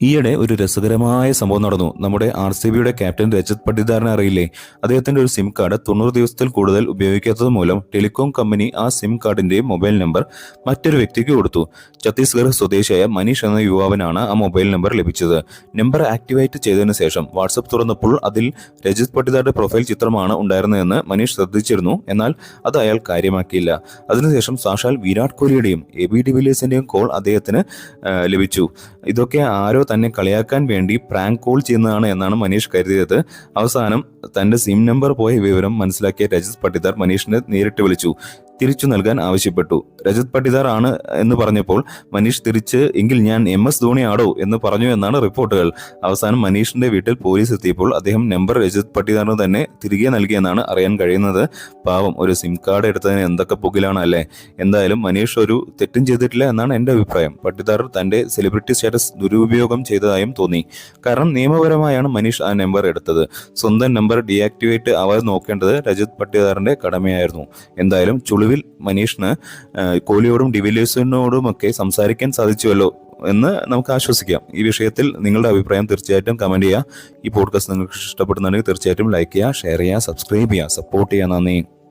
ഈയിടെ ഒരു രസകരമായ സംഭവം നടന്നു. നമ്മുടെ ആർ സി ബിയുടെ ക്യാപ്റ്റൻ രജത് പട്ടിദാറിനെ അറിയില്ലേ? അദ്ദേഹത്തിന്റെ ഒരു സിം കാർഡ് തൊണ്ണൂറ് ദിവസത്തിൽ കൂടുതൽ ഉപയോഗിക്കാത്തത് മൂലം ടെലികോം കമ്പനി ആ സിം കാർഡിന്റെ മൊബൈൽ നമ്പർ മറ്റൊരു വ്യക്തിക്ക് കൊടുത്തു. ഛത്തീസ്ഗഡ് സ്വദേശിയായ മനീഷ് എന്ന യുവാവിനാണ് ആ മൊബൈൽ നമ്പർ ലഭിച്ചത്. നമ്പർ ആക്ടിവേറ്റ് ചെയ്തതിനു ശേഷം വാട്സപ്പ് തുറന്നപ്പോൾ അതിൽ രജിത് പട്ടിദാറുടെ പ്രൊഫൈൽ ചിത്രമാണ് ഉണ്ടായിരുന്നതെന്ന് മനീഷ് ശ്രദ്ധിച്ചിരുന്നു. എന്നാൽ അത് അയാൾ കാര്യമാക്കിയില്ല. അതിനുശേഷം സാക്ഷാൽ വിരാട് കോഹ്ലിയുടെയും എ ബി ഡിവിലിയേഴ്സിന്റെയും കോൾ അദ്ദേഹത്തിന് ലഭിച്ചു. ഇതൊക്കെ ആരോ തന്നെ കളിയാക്കാൻ വേണ്ടി പ്രാങ്ക് കോൾ ചെയ്യുന്നതാണ് എന്നാണ് മനീഷ് കരുതിയത്. അവസാനം തന്റെ സിം നമ്പർ പോയ വിവരം മനസ്സിലാക്കിയ രജത് പട്ടിദാർ മനീഷിനെ നേരിട്ട് വിളിച്ചു. തിരിച്ചു നൽകാൻ ആവശ്യപ്പെട്ടു. രജത് പട്ടിദാർ ആണ് എന്ന് പറഞ്ഞപ്പോൾ മനീഷ് തിരിച്ച് എങ്കിൽ ഞാൻ എം എസ് ധോണി ആടോ എന്ന് പറഞ്ഞു എന്നാണ് റിപ്പോർട്ടുകൾ. അവസാനം മനീഷിന്റെ വീട്ടിൽ പോലീസ് എത്തിയപ്പോൾ അദ്ദേഹം നമ്പർ രജത് പട്ടിദാറിന് തന്നെ തിരികെ നൽകിയെന്നാണ് അറിയാൻ കഴിയുന്നത്. പാവം ഒരു സിം കാർഡ് എടുത്തതിന് എന്തൊക്കെ പുകിലാണ് അല്ലേ? എന്തായാലും മനീഷ് ഒരു തെറ്റും ചെയ്തിട്ടില്ല എന്നാണ് എന്റെ അഭിപ്രായം. പട്ടിദാർ തന്റെ സെലിബ്രിറ്റി സ്റ്റാറ്റസ് ദുരുപയോഗം ചെയ്തതായും തോന്നി. കാരണം നിയമപരമായാണ് മനീഷ് ആ നമ്പർ എടുത്തത്. സ്വന്തം നമ്പർ ഡീആക്ടിവേറ്റ് ആവാതെ നോക്കേണ്ടത് രജത് പട്ടിദാറിന്റെ കടമയായിരുന്നു. എന്തായാലും ചുളിവിൽ മനീഷിന് കോഹ്ലിയോടും ഡിവിലിയേഴ്സിനോടും ഒക്കെ സംസാരിക്കാൻ സാധിച്ചുവല്ലോ എന്ന് നമുക്ക് ആശ്വസിക്കാം. ഈ വിഷയത്തിൽ നിങ്ങളുടെ അഭിപ്രായം തീർച്ചയായിട്ടും കമന്റ് ചെയ്യുക. ഈ പോഡ്കാസ്റ്റ് നിങ്ങൾക്ക് ഇഷ്ടപ്പെടുന്നുണ്ടെങ്കിൽ തീർച്ചയായിട്ടും ലൈക്ക് ചെയ്യുക ഷെയർ ചെയ്യുക സബ്സ്ക്രൈബ് ചെയ്യുക സപ്പോർട്ട് ചെയ്യുക. നന്ദി.